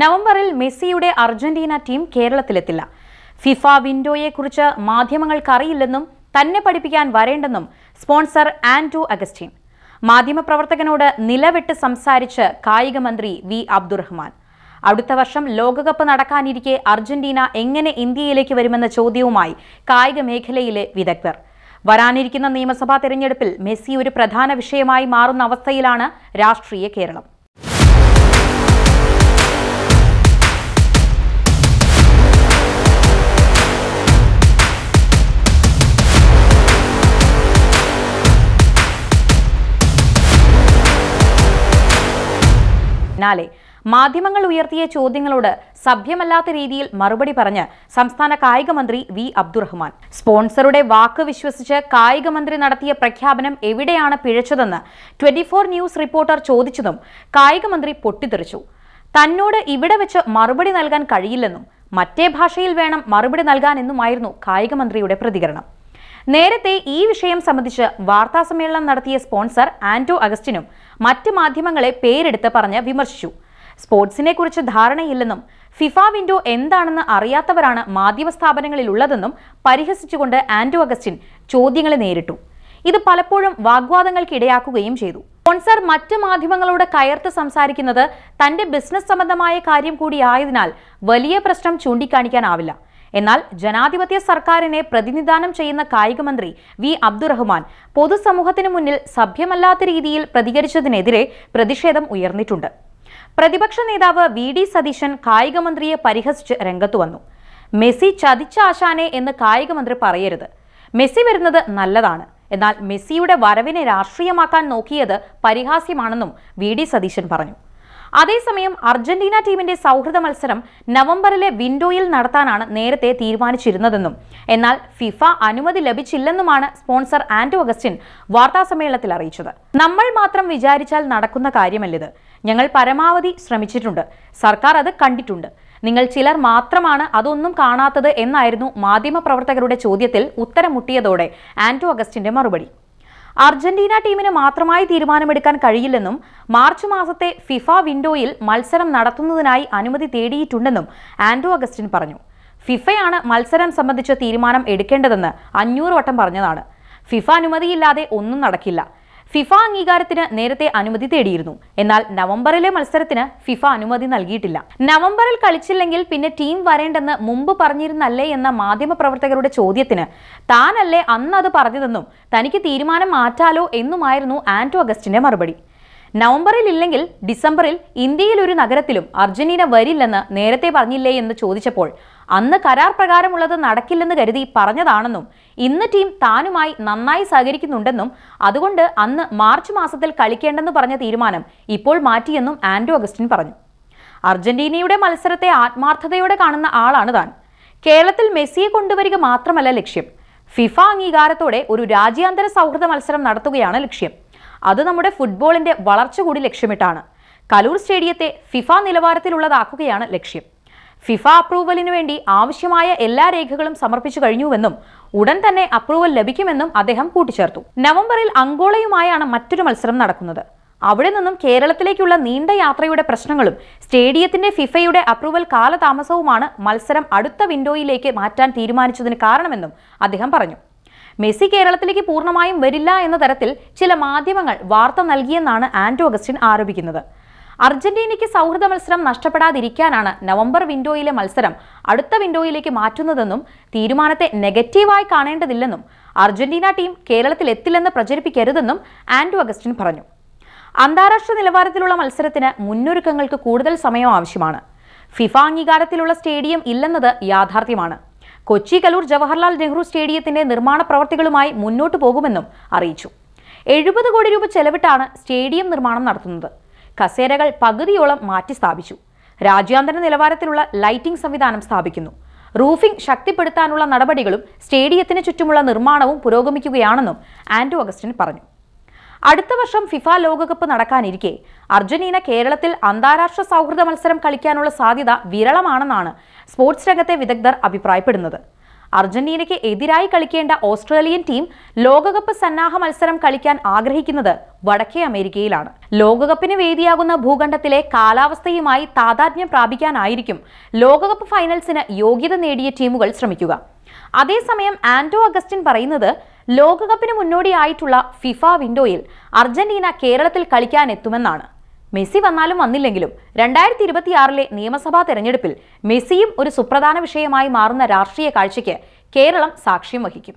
നവംബറിൽ മെസ്സിയുടെ Argentina team കേരളത്തിലെത്തില്ല. ഫിഫ വിൻഡോയെക്കുറിച്ച് മാധ്യമങ്ങൾക്കറിയില്ലെന്നും തന്നെ പഠിപ്പിക്കാൻ വരേണ്ടെന്നും സ്പോൺസർ ആൻഡ്രൂ അഗസ്റ്റീൻ. മാധ്യമപ്രവർത്തകനോട് നിലവിട്ട് സംസാരിച്ച് കായികമന്ത്രി വി അബ്ദുറഹ്മാൻ. അടുത്ത വർഷം ലോകകപ്പ് നടക്കാനിരിക്കെ അർജന്റീന എങ്ങനെ ഇന്ത്യയിലേക്ക് വരുമെന്ന ചോദ്യവുമായി കായിക മേഖലയിലെ വിദഗ്ധർ. വരാനിരിക്കുന്ന നിയമസഭാ തെരഞ്ഞെടുപ്പിൽ മെസ്സി ഒരു പ്രധാന വിഷയമായി മാറുന്ന അവസ്ഥയിലാണ് രാഷ്ട്രീയ കേരളം. പിന്നാലെ മാധ്യമങ്ങൾ ഉയർത്തിയ ചോദ്യങ്ങളോട് സഭ്യമല്ലാത്ത രീതിയിൽ മറുപടി പറഞ്ഞ് സംസ്ഥാന കായിക മന്ത്രി വി അബ്ദുറഹ്മാൻ. സ്പോൺസറുടെ വാക്ക് വിശ്വസിച്ച് കായിക മന്ത്രി നടത്തിയ പ്രഖ്യാപനം എവിടെയാണ് പിഴച്ചതെന്ന് ട്വന്റി ന്യൂസ് റിപ്പോർട്ടർ ചോദിച്ചതും കായിക മന്ത്രി പൊട്ടിത്തെറിച്ചു. തന്നോട് ഇവിടെ വെച്ച് മറുപടി നൽകാൻ കഴിയില്ലെന്നും മറ്റേ ഭാഷയിൽ വേണം മറുപടി നൽകാനെന്നുമായിരുന്നു കായിക മന്ത്രിയുടെ പ്രതികരണം. നേരത്തെ ഈ വിഷയം സംബന്ധിച്ച് വാർത്താസമ്മേളനം നടത്തിയ സ്പോൺസർ ആന്റോ അഗസ്റ്റിനും മറ്റ് മാധ്യമങ്ങളെ പേരെടുത്ത് പറഞ്ഞ് വിമർശിച്ചു. സ്പോർട്സിനെ കുറിച്ച് ധാരണയില്ലെന്നും ഫിഫ വിൻഡോ എന്താണെന്ന് അറിയാത്തവരാണ് മാധ്യമ സ്ഥാപനങ്ങളിൽ ഉള്ളതെന്നും പരിഹസിച്ചുകൊണ്ട് ആന്റോ അഗസ്റ്റിൻ ചോദ്യങ്ങളെ നേരിട്ടു. ഇത് പലപ്പോഴും വാഗ്വാദങ്ങൾക്ക് ഇടയാക്കുകയും ചെയ്തു. സ്പോൺസർ മറ്റ് മാധ്യമങ്ങളോട് കയർത്ത് സംസാരിക്കുന്നത് തന്റെ ബിസിനസ് സംബന്ധമായ കാര്യം കൂടിയായതിനാൽ വലിയ പ്രശ്നം ചൂണ്ടിക്കാണിക്കാനാവില്ല. എന്നാൽ ജനാധിപത്യ സർക്കാരിനെ പ്രതിനിധാനം ചെയ്യുന്ന കായിക മന്ത്രി വി അബ്ദുറഹ്മാൻ പൊതുസമൂഹത്തിന് മുന്നിൽ സഭ്യമല്ലാത്ത രീതിയിൽ പ്രതികരിച്ചതിനെതിരെ പ്രതിഷേധം ഉയർന്നിട്ടുണ്ട്. പ്രതിപക്ഷ നേതാവ് വി ഡി സതീശൻ കായിക മന്ത്രിയെ പരിഹസിച്ച് രംഗത്തു വന്നു. മെസ്സി ചതിച്ച ആശാനെ എന്ന് കായികമന്ത്രി പറയരുത്. മെസ്സി വരുന്നത് നല്ലതാണ്. എന്നാൽ മെസ്സിയുടെ വരവിനെ രാഷ്ട്രീയമാക്കാൻ നോക്കിയത് പരിഹാസ്യമാണെന്നും വി ഡി സതീശൻ പറഞ്ഞു. അതേസമയം അർജന്റീന ടീമിന്റെ സൗഹൃദ മത്സരം നവംബറിലെ വിൻഡോയിൽ നടത്താനാണ് നേരത്തെ തീരുമാനിച്ചിരുന്നതെന്നും എന്നാൽ ഫിഫ അനുമതി ലഭിച്ചില്ലെന്നുമാണ് സ്പോൺസർ ആന്റോ അഗസ്റ്റിൻ വാർത്താസമ്മേളനത്തിൽ അറിയിച്ചത്. നമ്മൾ മാത്രം വിചാരിച്ചാൽ നടക്കുന്ന കാര്യമല്ലിത്. ഞങ്ങൾ പരമാവധി ശ്രമിച്ചിട്ടുണ്ട്. സർക്കാർ അത് കണ്ടിട്ടുണ്ട്. നിങ്ങൾ ചിലർ മാത്രമാണ് അതൊന്നും കാണാത്തത് എന്നായിരുന്നു മാധ്യമപ്രവർത്തകരുടെ ചോദ്യത്തിൽ ഉത്തരം മുട്ടിയതോടെ ആന്റോ അഗസ്റ്റിന്റെ മറുപടി. അർജന്റീന ടീമിന് മാത്രമായി തീരുമാനമെടുക്കാൻ കഴിയില്ലെന്നും മാർച്ച് മാസത്തെ ഫിഫ വിൻഡോയിൽ മത്സരം നടത്തുന്നതിനായി അനുമതി തേടിയിട്ടുണ്ടെന്നും ആൻഡോ അഗസ്റ്റിൻ പറഞ്ഞു. ഫിഫയാണ് മത്സരം സംബന്ധിച്ച തീരുമാനം എടുക്കേണ്ടതെന്ന് അഞ്ഞൂറ് വട്ടം പറഞ്ഞതാണ്. ഫിഫ അനുമതിയില്ലാതെ ഒന്നും നടക്കില്ല. ഫിഫ അംഗീകാരത്തിന് നേരത്തെ അനുമതി തേടിയിരുന്നു. എന്നാൽ നവംബറിലെ മത്സരത്തിന് ഫിഫ അനുമതി നൽകിയിട്ടില്ല. നവംബറിൽ കളിച്ചില്ലെങ്കിൽ പിന്നെ ടീം വരേണ്ടെന്ന് മുമ്പ് പറഞ്ഞിരുന്നല്ലേ എന്ന മാധ്യമപ്രവർത്തകരുടെ ചോദ്യത്തിന് താനല്ലേ അന്ന് അത് പറഞ്ഞതെന്നും തനിക്ക് തീരുമാനം മാറ്റാലോ എന്നുമായിരുന്നു ആന്റോ അഗസ്റ്റിന്റെ മറുപടി. നവംബറിൽ ഇല്ലെങ്കിൽ ഡിസംബറിൽ ഇന്ത്യയിൽ ഒരു നഗരത്തിലും അർജന്റീന വരില്ലെന്ന് നേരത്തെ പറഞ്ഞില്ലേ എന്ന് ചോദിച്ചപ്പോൾ അന്ന് കരാർ പ്രകാരമുള്ളത് നടക്കില്ലെന്ന് കരുതി പറഞ്ഞതാണെന്നും ഇന്ന് ടീം താനുമായി നന്നായി സഹകരിക്കുന്നുണ്ടെന്നും അതുകൊണ്ട് അന്ന് മാർച്ച് മാസത്തിൽ കളിക്കേണ്ടെന്ന് പറഞ്ഞ തീരുമാനം ഇപ്പോൾ മാറ്റിയെന്നും ആൻഡ്രോ അഗസ്റ്റിൻ പറഞ്ഞു. അർജന്റീനയുടെ മത്സരത്തെ ആത്മാർത്ഥതയോടെ കാണുന്ന ആളാണ് താൻ. കേരളത്തിൽ മെസ്സിയെ കൊണ്ടുവരിക മാത്രമല്ല ലക്ഷ്യം. ഫിഫ അംഗീകാരത്തോടെ ഒരു രാജ്യാന്തര സൗഹൃദ മത്സരം നടത്തുകയാണ് ലക്ഷ്യം. അത് നമ്മുടെ ഫുട്ബോളിന്റെ വളർച്ച കൂടി ലക്ഷ്യമിട്ടാണ്. കലൂർ സ്റ്റേഡിയത്തെ ഫിഫ നിലവാരത്തിലുള്ളതാക്കുകയാണ് ലക്ഷ്യം. ഫിഫ അപ്രൂവലിനു വേണ്ടി ആവശ്യമായ എല്ലാ രേഖകളും സമർപ്പിച്ചു കഴിഞ്ഞുവെന്നും ഉടൻ തന്നെ അപ്രൂവൽ ലഭിക്കുമെന്നും അദ്ദേഹം കൂട്ടിച്ചേർത്തു. നവംബറിൽ അങ്കോളയുമായാണ് മറ്റൊരു മത്സരം നടക്കുന്നത്. അവിടെ നിന്നും കേരളത്തിലേക്കുള്ള നീണ്ട യാത്രയുടെ പ്രശ്നങ്ങളും സ്റ്റേഡിയത്തിന്റെ ഫിഫയുടെ അപ്രൂവൽ കാലതാമസവുമാണ് മത്സരം അടുത്ത വിൻഡോയിലേക്ക് മാറ്റാൻ തീരുമാനിച്ചതിന് കാരണമെന്നും അദ്ദേഹം പറഞ്ഞു. മെസ്സി കേരളത്തിലേക്ക് പൂർണമായും വരില്ല എന്ന തരത്തിൽ ചില മാധ്യമങ്ങൾ വാർത്ത നൽകിയെന്നാണ് ആന്റോ അഗസ്റ്റിൻ ആരോപിക്കുന്നത്. അർജന്റീനയ്ക്ക് സൗഹൃദ മത്സരം നഷ്ടപ്പെടാതിരിക്കാനാണ് നവംബർ വിൻഡോയിലെ മത്സരം അടുത്ത വിൻഡോയിലേക്ക് മാറ്റുന്നതെന്നും തീരുമാനത്തെ നെഗറ്റീവായി കാണേണ്ടതില്ലെന്നും അർജന്റീന ടീം കേരളത്തിൽ എത്തില്ലെന്ന് പ്രചരിപ്പിക്കരുതെന്നും ആന്റോ അഗസ്റ്റിൻ പറഞ്ഞു. അന്താരാഷ്ട്ര നിലവാരത്തിലുള്ള മത്സരത്തിന് മുന്നൊരുക്കങ്ങൾക്ക് കൂടുതൽ സമയം ആവശ്യമാണ്. ഫിഫ അംഗീകാരത്തിലുള്ള സ്റ്റേഡിയം ഇല്ലെന്നത് യാഥാർത്ഥ്യമാണ്. കൊച്ചി കലൂർ ജവഹർലാൽ നെഹ്റു സ്റ്റേഡിയത്തിന്റെ നിർമ്മാണ പ്രവർത്തികളുമായി മുന്നോട്ടു പോകുമെന്നും അറിയിച്ചു. എഴുപത് കോടി രൂപ ചെലവിട്ടാണ് സ്റ്റേഡിയം നിർമ്മാണം നടത്തുന്നത്. കസേരകൾ പകുതിയോളം മാറ്റി സ്ഥാപിച്ചു. രാജ്യാന്തര നിലവാരത്തിലുള്ള ലൈറ്റിംഗ് സംവിധാനം സ്ഥാപിക്കുന്നു. റൂഫിംഗ് ശക്തിപ്പെടുത്താനുള്ള നടപടികളും സ്റ്റേഡിയത്തിന് ചുറ്റുമുള്ള നിർമ്മാണവും പുരോഗമിക്കുകയാണെന്നും ആന്റോ അഗസ്റ്റിൻ പറഞ്ഞു. അടുത്ത വർഷം ഫിഫ ലോകകപ്പ് നടക്കാനിരിക്കെ അർജന്റീന കേരളത്തിൽ അന്താരാഷ്ട്ര സൗഹൃദ മത്സരം കളിക്കാനുള്ള സാധ്യത വിരളമാണെന്നാണ് സ്പോർട്സ് രംഗത്തെ വിദഗ്ധർ അഭിപ്രായപ്പെടുന്നത്. അർജന്റീനയ്ക്ക് എതിരായി കളിക്കേണ്ട ഓസ്ട്രേലിയൻ ടീം ലോകകപ്പ് സന്നാഹ മത്സരം കളിക്കാൻ ആഗ്രഹിക്കുന്നത് വടക്കേ അമേരിക്കയിലാണ്. ലോകകപ്പിന് വേദിയാകുന്ന ഭൂഖണ്ഡത്തിലെ കാലാവസ്ഥയുമായി താതാത്മ്യം പ്രാപിക്കാനായിരിക്കും ലോകകപ്പ് ഫൈനൽസിന് യോഗ്യത നേടിയ ടീമുകൾ ശ്രമിക്കുക. അതേസമയം ആന്റോ അഗസ്റ്റിൻ പറയുന്നത് ലോകകപ്പിന് മുന്നോടിയായിട്ടുള്ള ഫിഫ വിൻഡോയിൽ അർജന്റീന കേരളത്തിൽ കളിക്കാൻ എത്തുമെന്നാണ് മെസ്സി വന്നാലും വന്നില്ലെങ്കിലും രണ്ടായിരത്തി ഇരുപത്തിയാറിലെ നിയമസഭാ തെരഞ്ഞെടുപ്പിൽ മെസ്സിയും ഒരു സുപ്രധാന വിഷയമായി മാറുന്ന രാഷ്ട്രീയ കാഴ്ചയ്ക്ക് കേരളം സാക്ഷ്യം വഹിക്കും.